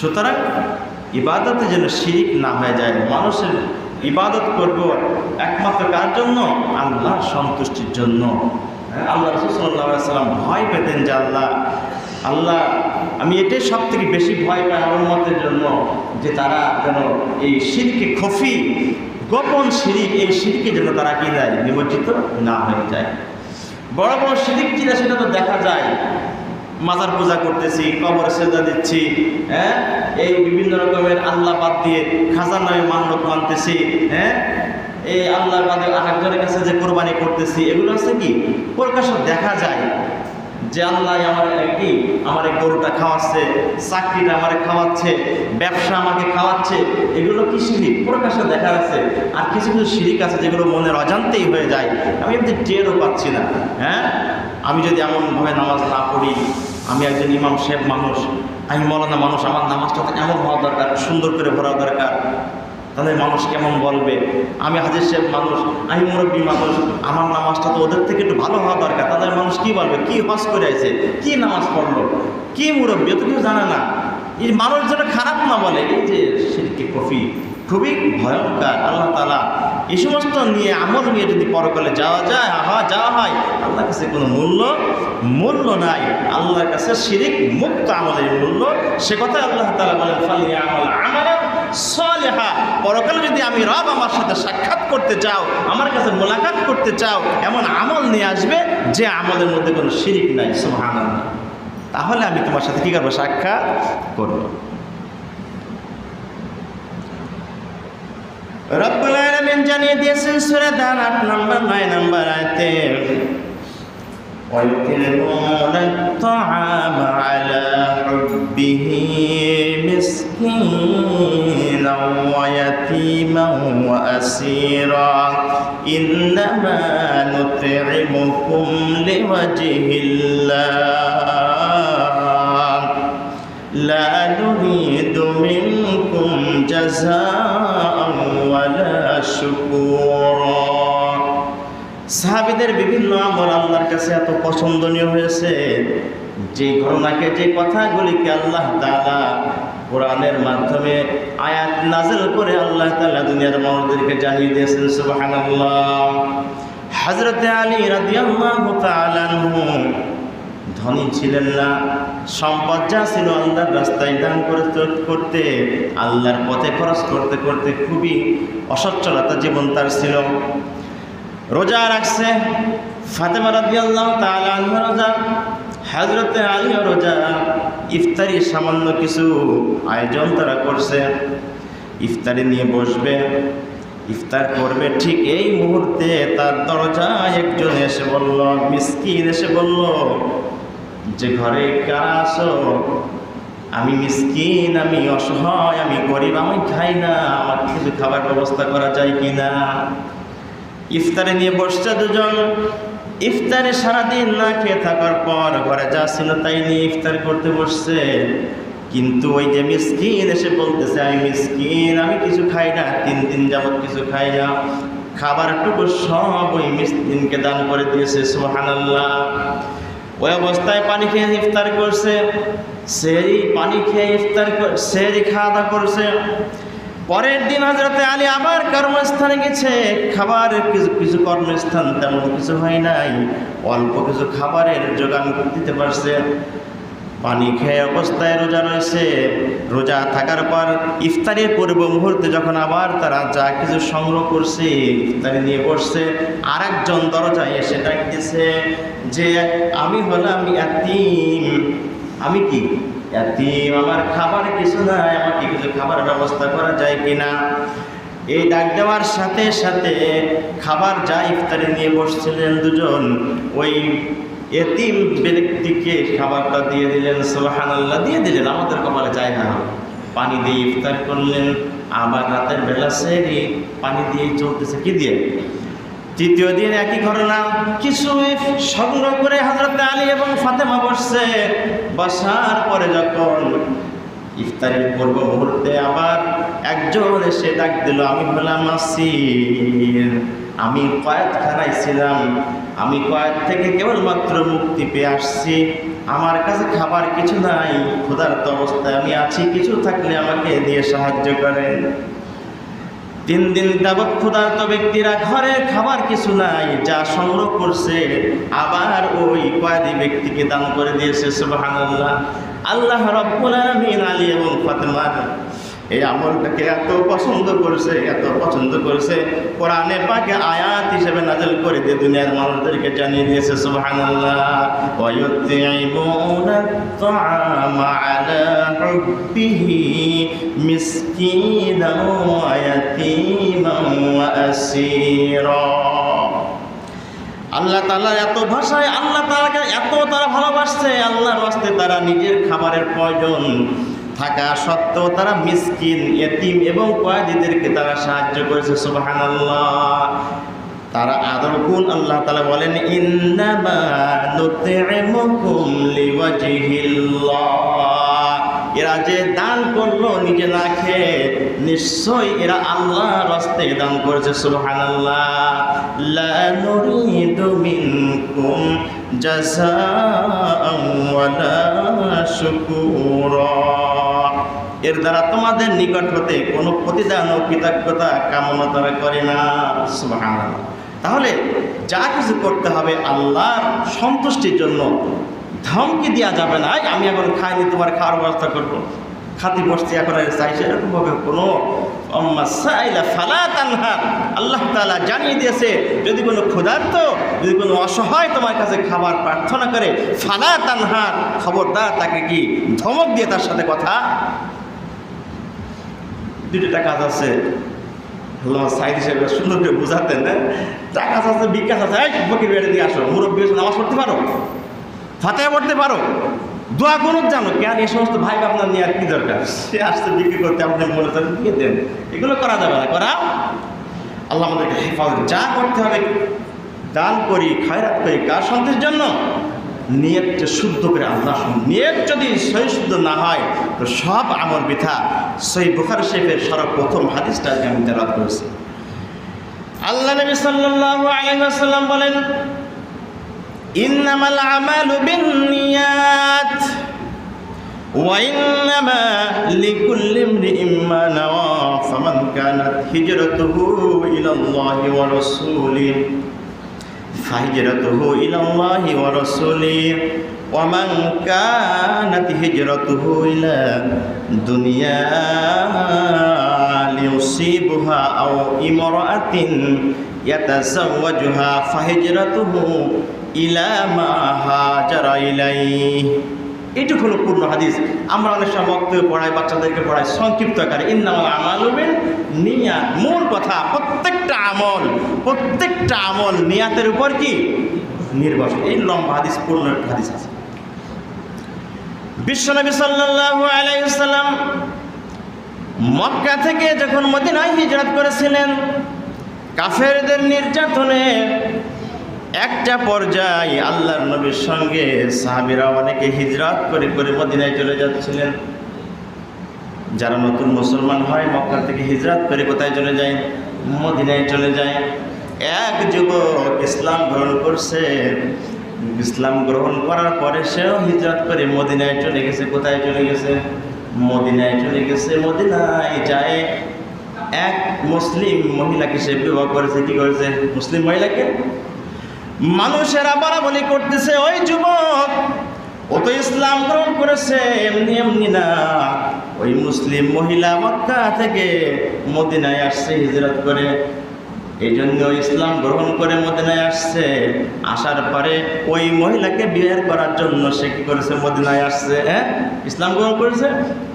সুতরাং ইবাদতে যেন শিরিক না হয়ে যায় মানুষের ইবাদত করব একমাত্র কার জন্য? আল্লাহ সন্তুষ্টির জন্য। হ্যাঁ, আল্লাহ রসুল্লাহ সাল্লাম ভয় পেতেন যে আল্লাহ আল্লাহ আমি এটাই সব থেকে বেশি ভয় পাই আমার মতের জন্য যে তারা যেন এই শিরকে খফি গোপন শিরিক এই শিরকে যেন তারা কি দেয়? নিমজ্জিত না হয়ে যায়। বড় বড় শিরিক যেটা সেটা তো দেখা যায়। মাজার পূজা করতেছি, কবর সেজা দিচ্ছি হ্যাঁ? এই বিভিন্ন রকমের আল্লাহ বাদ দিয়ে খাজার নামে মান্যত মানতেছি হ্যাঁ? এই আল্লাহ বাদে আরেকজনের কাছে যে কোরবানি করতেছি, এগুলো আছে কি? প্রকাশ দেখা যায় যে আল্লাহ আমার কি? আমার এই গরুটা খাওয়াচ্ছে, চাকরিটা আমারে খাওয়াচ্ছে, ব্যবসা আমাকে খাওয়াচ্ছে, এগুলো কি শিরিক? প্রকাশে দেখা যাচ্ছে। আর কিছু কিছু শিরিক আছে যেগুলো মনের অজান্তেই হয়ে যায়। আমি এমনি টেরও পাচ্ছি না হ্যাঁ? আমি যদি এমনভাবে নামাজ না পড়ি, আমি একজন ইমাম সাহেব মানুষ, আমি মৌলানা মানুষ, আমার নামাজটা এমন হওয়া দরকার, সুন্দর করে ভরা দরকার। তাহলে মানুষ কেমন বলবে? আমি হাজির সাহেব মানুষ, আমি মুরব্বী মানুষ, আমার নামাজটা তো ওদের থেকে একটু ভালো হওয়া দরকার। তাদের মানুষ কি বলবে? কি হজ করে আছে কি নামাজ পড়ল? কি মুরব্বী? তো কেউ জানে না। এই মানুষ যেন খারাপ না বলে? এই যে শিরকে কফি, খুবই ভয়ঙ্কর। আল্লাহ তালা এই সমস্ত নিয়ে আমল নিয়ে যদি পরকালে যাওয়া যায় হা যাওয়া হয়, আল্লাহর কাছে কোনো মূল্য মূল্য নাই। আল্লাহর কাছে শিরিক মুক্ত আমলের মূল্য। সে কথা আল্লাহ তালা বলেন ফালি আমল আমার সলেহা। পরকালে যদি আমি রব আমার সাথে সাক্ষাৎ করতে চাও, আমার কাছে মোলাকাত করতে চাও, এমন আমল নিয়ে আসবে যে আমলের মধ্যে কোনো শিরিক নাই। সুহান তাহলে আমি তোমার সাথে কী করব? সাক্ষাৎ করব। রব্বুল আলামিন জানিয়ে দিয়েছেন সূরা দান 8 নম্বর 9 নম্বর আয়াতে ويطعمون الطعام على حبه مسكينا ويتيما وأسيرا إنما نطعمكم لوجه الله لا نريد সাহাবিদের বিভিন্ন আমল আল্লাহর কাছে এত পছন্দনীয় হয়েছে। যে ঘটনাকে, যে কথাগুলিকে আল্লাহ তাআলা কোরআনের মাধ্যমে আয়াত নাজেল করে আল্লাহ তালা দুনিয়ার মানুষদেরকে জানিয়ে দিয়েছেন, সুবহানাল্লাহ। হযরতে আলী রাদিয়াল্লাহু তাআলা আনহু ধনী ছিলেন না, সম্পদ যা ছিল আল্লাহর রাস্তায় দান করতে করতে, আল্লাহর পথে খরচ করতে করতে খুবই অসচ্ছলতা জীবন তার ছিল। রোজা রাখছে ফাতেমা রাদি আল্লাহ তালা রোজা হাজরতে আলীও রোজা ইফতারি সামান্য কিছু আয়োজন তারা করছে। ইফতারি নিয়ে বসবে, ইফতার করবে, ঠিক এই মুহূর্তে তার দরজায় একজন এসে বলল, মিসকিন, এসে বলল, যে ঘরে কারা আসো আমি মিসকিন, আমি অসহায়, আমি গরিব, আমি খাই না, আমার কিছু খাবার ব্যবস্থা করা যায় কি না ইফতারে নিয়ে বসছে দুজন। ইফতারে সারাদিন না খেয়ে থাকার পর ঘরে যা ছিল তাই নিয়ে ইফতার করতে বসছে। কিন্তু ওই যে মিসকিন এসে বলতেছে, আমি মিসকিন, আমি কিছু খাই না, তিন দিন যাবত কিছু খাই না। খাবারটুকু সব ওই মিসকিনকে দান করে দিয়েছে, সুবহানাল্লাহ। ওই অবস্থায় পানি খেয়ে ইফতার করছে, সেই পানি খেয়ে ইফতার সেরি খাওয়া দাওয়া করছে। পরের দিন হজরতে আলী আবার কর্মস্থানে গেছে। খাবারের কিছু কিছু কর্মস্থান তেমন কিছু হয় নাই। অল্প কিছু খাবারের যোগান দিতে পারছে। পানি খেয়ে অবস্থায় রোজা রয়েছে। রোজা থাকার পর ইফতারের পূর্ব মুহূর্তে যখন আবার তারা যা কিছু সংগ্রহ করছে, ইফতারি নিয়ে বসছে আর একজন দরজায় এসে ডাক দিছে যে, আমি হলাম আমি কি? ইয়াতিম, আমার খাবার কিছু নাই, আমাকে কিছু খাবার ব্যবস্থা করা যায় কিনা? এই ডাক দেওয়ার সাথে সাথে খাবার যা ইফতারি নিয়ে বসছিলেন দুজন, ওই এতিম ব্যক্তিকে খাবারটা দিয়ে দিলেন সোহান আল্লাহ দিয়ে দিলেন। আমাদের কপালে চাই না। পানি দিয়ে ইফতার করলেন, আবার রাতের বেলা সেরি পানি দিয়ে চলতেছে। কি দিয়ে? তৃতীয় দিন একই ঘটনা। কিছু সংগ্রহ করে হজরত আলী এবং ফাতেমা বসছে। বসার পরে যখন ইফতারের পূর্ব মুহূর্তে আবার একজন এসে ডাক দিল, আমি হলাম আসির। আমি কয়েকখানায় ছিলাম। আমি কয়েক থেকে কেবলমাত্র মুক্তি পেয়ে আসছি। আমার কাছে খাবার কিছু নাই। ক্ষুধার্ত অবস্থায় আমি আছি। কিছু থাকলে আমাকে দিয়ে সাহায্য করেন। তিন দিন যাবৎ ক্ষুধার্ত ব্যক্তিরা ঘরে খাবার কিছু নাই, যা সংগ্রহ করছে। আবার ওই কয়েদি ব্যক্তিকে দান করে দিয়েছে, সুবহানাল্লাহ। আল্লাহ রব্বুল আলামিন আলী এবং ফাতেমার এই আমলটাকে এত পছন্দ করেছে, এত পছন্দ করেছে। কোরআনে পাকে আয়াত হিসেবে নাজল করে দিয়ে দুনিয়ার মানুষদেরকে জানিয়ে দিয়েছে আল্লাহ তাআলা এত ভাষায়, আল্লাহ তালাকে এত তারা ভালোবাসছে, আল্লাহর ওয়াস্তে তারা নিজের খাবারের প্রয়োজন থাকা সত্ত্বেও তারা মিসকিন, এতিম এবং কয়েদিদেরকে তারা সাহায্য করেছে, সুবহানাল্লাহ। তারা আদর গুণ আল্লাহ তালা বলেন এরা যে দান করল, নিজে না খেয়ে নিশ্চয় এরা আল্লাহ রাস্তে দান করেছে ওয়ালা শুকুরা। এর দ্বারা তোমাদের নিকট হতে কোনো প্রতিদান ও কৃতজ্ঞতা কামনা তারা করে না। তাহলে যা কিছু করতে হবে আল্লাহর সন্তুষ্টির জন্য। ধমকি দেওয়া যাবে না আমি এখন খাইনি, তোমার খাওয়ার ব্যবস্থা করব। খাতি বসছি এখন, আর চাইছে এরকমভাবে কোনো আল্লাহ তালা জানিয়ে দিয়েছে, যদি কোনো ক্ষুধার্ত, যদি কোনো অসহায় তোমার কাছে খাবার প্রার্থনা করে, ফালা তানহার খবরদার তাকে কি ধমক দিয়ে তার সাথে কথা দুটো কাজ আছে আল্লাহ সাইদ হিসেবে সুন্দর করে বুঝাতেন না টাকা আছে বিকাশ আছে। এই, ফকির বেড়ে দিয়ে আসো। মুরব্বী নামাজ পড়তে পারো? ফাতে পড়তে পারো? দোয়া করুন জানো। কেন এই সমস্ত ভাই আপনার নিয়ে আর কি দরকার? সে আসতে বিক্রি করতে, আপনি মনে করেন দিয়ে দেন। এগুলো করা যাবে না, করা? আল্লাহ আমাদেরকে হেফাজত যা করতে হবে, দান করি, খয়রাত করি। কার শান্তির জন্য? নিয়তটা শুদ্ধ করে আল্লাহ নিয়ত যদি সহি শুদ্ধ না হয় তো সব আমল বৃথা সই বুখার শেফের সর্বপ্রথম হাদিসটা আজকে আমি তেলাত করেছি আল্লাহ নবী সাল্লাল্লাহু আলাইহি ওয়াসাল্লাম বলেন ইন্নামাল আমালু বিন্নিয়াত وإنما لكل امرئ ما نوى فمن كانت هجرته إلى الله ورسوله hijratuhu ila Allahi wa rasuli. Wa man kana hijratuhu ila dunya li usibha aw imra'atin yatasawwajuha fa hijratuhu ila ma hajara ilaihi এইটুকু হলো পূর্ণ হাদিস। আমরা অনেক সময় বক্তব্য পড়াই, বাচ্চাদেরকে পড়াই, সংক্ষিপ্ত আকারে। ইন্নামাল আমালুবিন নিয়াত। মূল কথা, প্রত্যেকটা আমল প্রত্যেকটা আমল নিয়াতের উপর কি? নির্ভরশীল। এই লম্বা হাদিস, পূর্ণ হাদিস আছে। বিশ্বনবী সাল্লাল্লাহু আলাইহি সাল্লাম মক্কা থেকে যখন মদিনায় হিজরত করেছিলেন, কাফেরদের নির্যাতনে একটা পর্যায়ে আল্লাহর নবীর সঙ্গে সাহাবিরা অনেকে হিজরত করে করে মদিনায় চলে যাচ্ছিলেন। যারা নতুন মুসলমান হয়, মক্কা থেকে হিজরত করে কোথায় চলে যায়? মদিনায় চলে যায়। এক যুবক ইসলাম গ্রহণ করছে। ইসলাম গ্রহণ করার পরে সেও হিজরত করে মদিনায় চলে গেছে। কোথায় চলে গেছে? মদিনায় চলে গেছে। মদিনায় যায়। এক মুসলিম মহিলাকে সে বিবাহ করেছে। কি করেছে? মুসলিম মহিলাকে মানুষেরা বলাবলি করতেছে, ওই যুবক, ও তো ইসলাম গ্রহণ করেছে, এমনি এমনি না। ওই মুসলিম মহিলা মক্কা থেকে মদিনায় আসছে, হিজরত করে। এই জন্য ইসলাম গ্রহণ করে মদিনায় আসছে। আসার পরে ওই মহিলাকে বিয়ে করার জন্য সে কি করেছে? মদিনায় আসছে হ্যাঁ? ইসলাম গ্রহণ করেছে?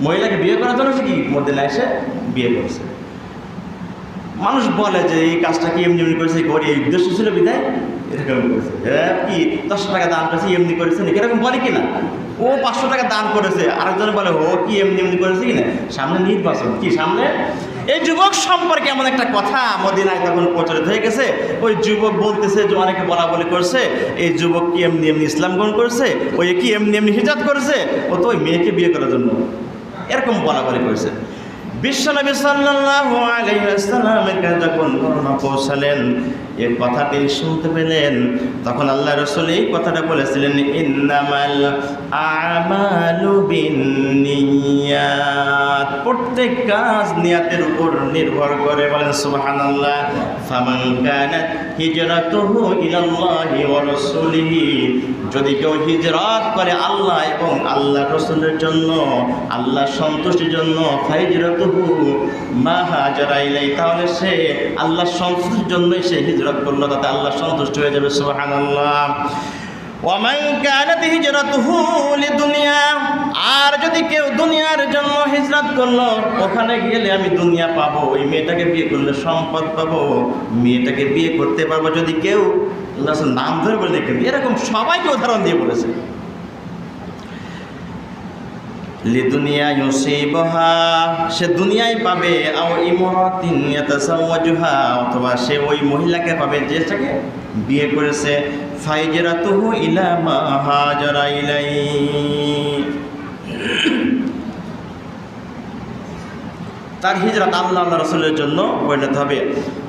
মহিলাকে বিয়ে করার জন্য সে কি মদিনায় এসে বিয়ে করেছে? মানুষ বলে যে, এই কাজটা কি এমনি এমনি করেছে? করি এই উদ্দেশ্য ছিল বিদায়? এরকম করেছে কি দশ টাকা দান করেছে এমনি করেছে নাকি এরকম বলে কিনা ও পাঁচশো টাকা দান করেছে আরেকজন বলে ও কি এমনি এমনি করেছে কিনা সামনে নির্বাচন কি সামনে এই যুবক সম্পর্কে এমন একটা কথা মদিনায় তখন প্রচলিত হয়ে গেছে ওই যুবক বলতেছে যে অনেকে বলা বলি করছে এই যুবক কি এমনি এমনি ইসলাম গ্রহণ করেছে ওই কি এমনি এমনি হিজাত করেছে ও তো ওই মেয়েকে বিয়ে করার জন্য এরকম বলা বলি করেছে। বিশ্বনবী সাল্লাল্লাহু আলাইহি ওয়াসাল্লামের কাছে যখন ঘটনা পৌঁছালেন এই কথাটি শুনতে পেলেন। তখন আল্লাহ রসুল এই কথাটা বলেছিলেন, ইন্নামাল আমালু বিন্নিয়াত। প্রত্যেক কাজ নিয়াতের উপর নির্ভর করে। বলেন, সুবহানাল্লাহ। ফামান কানাত হিজরাতুহু ইলাল্লাহি ওয়া রাসূলিহি। যদি কেউ হিজরত করে আল্লাহ এবং আল্লাহ রসুলের জন্য, আল্লাহ সন্তুষ্টির জন্য, ফাইজরাতুহু মা হাজারা ইলাই তাহলে সে আল্লাহ সন্তুষ্টির জন্যই সে হিজরত করল, তাতে আল্লাহ সন্তুষ্ট হয়ে যাবে, সুবহানাল্লাহ। আর যদি কেউ দুনিয়ার জন্য হিজরত করল, ওখানে গেলে আমি দুনিয়া পাবো, ওই মেয়েটাকে বিয়ে করলে সম্পদ পাবো, মেয়েটাকে বিয়ে করতে পারব যদি কেউ। নাম ধরে বলে দেখেন, এরকম সবাইকে উদাহরণ দিয়ে বলেছে। লিদুনিয়া ইউসিবহা, সে দুনিয়ায় পাবে, আও ইমরাতিন ইয়াতাসাওয়াজুহা অথবা সে ওই মহিলাকে পাবে যেটাকে বিয়ে করেছে। ইলা ইলাই তার হিজরত আল্লাহ আল্লাহ রসুলের জন্য পরিণত হবে।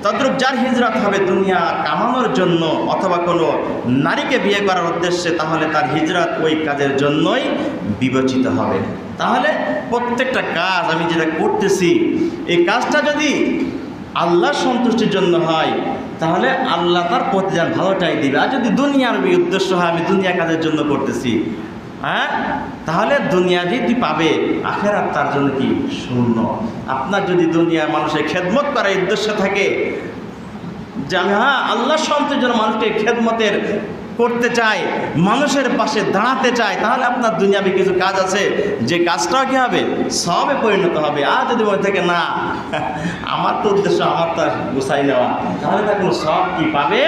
তদ্রুপ যার হিজরত হবে দুনিয়া কামানোর জন্য অথবা কোনো নারীকে বিয়ে করার উদ্দেশ্যে, তাহলে তার হিজরত ওই কাজের জন্যই বিবেচিত হবে। তাহলে প্রত্যেকটা কাজ আমি যেটা করতেছি, এই কাজটা যদি আল্লাহ সন্তুষ্টির জন্য হয় তাহলে আল্লাহ তার প্রতিদান ভালোটাই দিবে। আর যদি দুনিয়ার উদ্দেশ্য হয়, আমি দুনিয়া কাজের জন্য করতেছি হ্যাঁ? তাহলে দুনিয়া তুই পাবে, আখেরাত তার জন্য কি? শূন্য। আপনার যদি দুনিয়ার মানুষের খেদমত করার উদ্দেশ্য থাকে, যে আমি হ্যাঁ আল্লাহ সন্তের জন্য মানুষকে খেদমতের করতে চায়, মানুষের পাশে দাঁড়াতে চায়, তাহলে আপনার দুনিয়াবে কিছু কাজ আছে। যে কাজটাও কি হবে? সবে পরিণত হবে। আর যদি মনে থাকে, না, আমার তো উদ্দেশ্য, আমার তো গুছাই নেওয়া। তাহলে তার কোনো সব কি পাবে?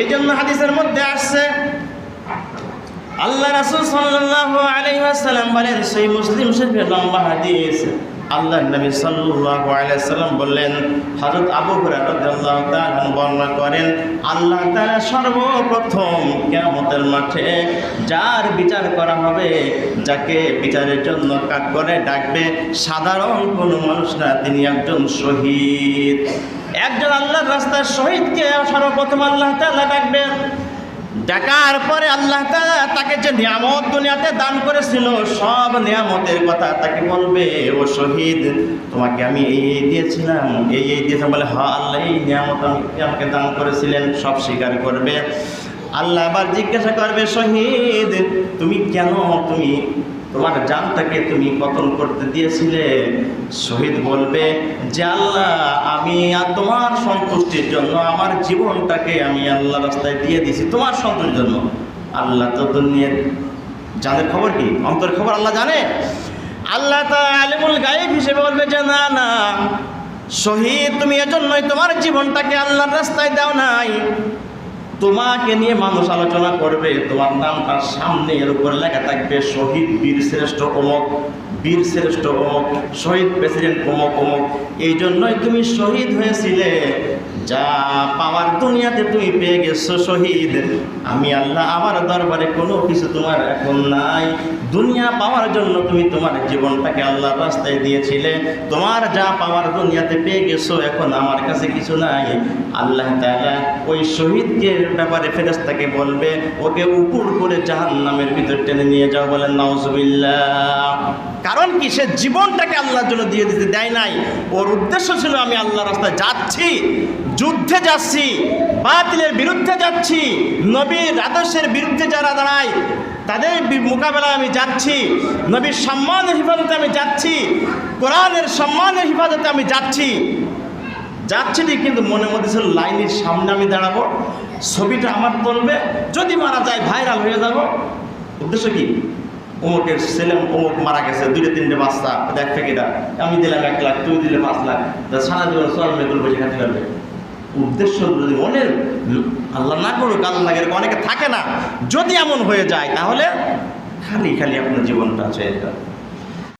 এই জন্য হাদিসের মধ্যে আসছে, আল্লাহ রাসূল সাল্লাল্লাহু আলাইহি ওয়াসাল্লাম বলেন সেই মুসলিম শরীফের লম্বা হাদিস। আল্লাহ নবী সাল্লাল্লাহু আলাইহি সাল্লাম বললেন, হযরত আবু হুরায়রা বর্ণনা করেন, আল্লাহ তাআলা সর্বপ্রথম কেমতের মাঠে যার বিচার করা হবে, যাকে বিচারের জন্য কাজ করে ডাকবে, সাধারণ কোনো মানুষ না, তিনি একজন শহীদ। একজন আল্লাহর রাস্তার শহীদকে সর্বপ্রথম আল্লাহ তাআলা ডাকবেন ডাকার পরে আল্লাহ তাকে যে নিয়ামত দুনিয়াতে দান করেছিল, সব নিয়ামতের কথা তাকে বলবে, ও শহীদ, তোমাকে আমি এই এই দিয়েছিলাম, এই এই দিয়েছিলাম। বলে হা আল্লাহ, এই নিয়ামত আমি আমাকে দান করেছিলেন, সব স্বীকার করবে। আল্লাহ আবার জিজ্ঞাসা করবে, শহীদ, তুমি কেন, তুমি তোমার জানটাকে তুমি পতন করতে দিয়েছিলে? শহীদ বলবে, যে আল্লাহ, আমি তোমার সন্তুষ্টির জন্য, আমার জীবনটাকে আমি আল্লাহ রাস্তায় দিয়ে দিয়েছি। তোমার সন্তুষ্টির জন্য। আল্লাহ তো দুনিয়ার জানের খবর কি? অন্তর খবর আল্লাহ জানে? আল্লাহ তা আলিমুল গায়েব হিসেবে বলবে যে, না না, শহীদ, তুমি এজন্যই তোমার জীবনটাকে আল্লাহর রাস্তায় দাও নাই। তোমাকে নিয়ে মানুষ আলোচনা করবে, তোমার নাম তার সামনে এর উপর লেখা থাকবে, শহীদ বীর শ্রেষ্ঠ অমক, বীর শ্রেষ্ঠ অমক, শহীদ প্রেসিডেন্ট অমক অমক। এই জন্যই তুমি শহীদ হয়েছিলে। যা পাওয়ার দুনিয়াতে তুমি পেয়ে গেছো শহীদ। আমি আল্লাহ আমার দরবারে কোনো কিছু তোমার এখন নাই। দুনিয়া পাওয়ার জন্য তুমি তোমার জীবনটাকে আল্লাহর রাস্তায় দিয়েছিলে। তোমার যা পাওয়ার দুনিয়াতে পেয়ে গেছো এখন আমার কাছে কিছু নাই। আল্লাহ তাআলা ওই শহীদকে ব্যাপারে ফেরেশতাকে বলবে, ওকে উপর করে জাহান নামের ভিতর টেনে নিয়ে যাও। বলেন, নাউজুবিল্লাহ। কারণ কি? সে জীবনটাকে আল্লাহর জন্য দিয়ে দিতে দেয় নাই। ওর উদ্দেশ্য ছিল, আমি আল্লাহ রাস্তায় যাচ্ছি। যুদ্ধে যাচ্ছি, বাতিলের বিরুদ্ধে যাচ্ছি, নবীর আদর্শের বিরুদ্ধে যারা দাঁড়ায়, তাদের মোকাবেলায় আমি যাচ্ছি, নবীর সম্মানের হিফাজতে আমি যাচ্ছি, কোরআনের সম্মানের হিফাজতে আমি যাচ্ছি। যাচ্ছি ঠিক কিন্তু মনের মধ্যে ছিল লাইনের সামনে আমি দাঁড়াবো, ছবিটা আমার তুলবে, যদি মারা যায় ভাইরাল হয়ে যাব। উদ্দেশ্য কি? অমুকের ছেলে, অমুক মারা গেছে, দুইটা তিনটে বাচ্চা, দেখ ফেকিটা আমি দিলাম এক লাখ, তুই দিলে পাঁচ লাখ সারা জীবন মেয়ে খাতে পারবে উদ্দেশ্য যদি অনেক আল্লাহ না করুক, আল্লাহ এরকম অনেকে থাকে না। যদি এমন হয়ে যায়, তাহলে খালি খালি আপনার জীবনটা চেয়ে যাবে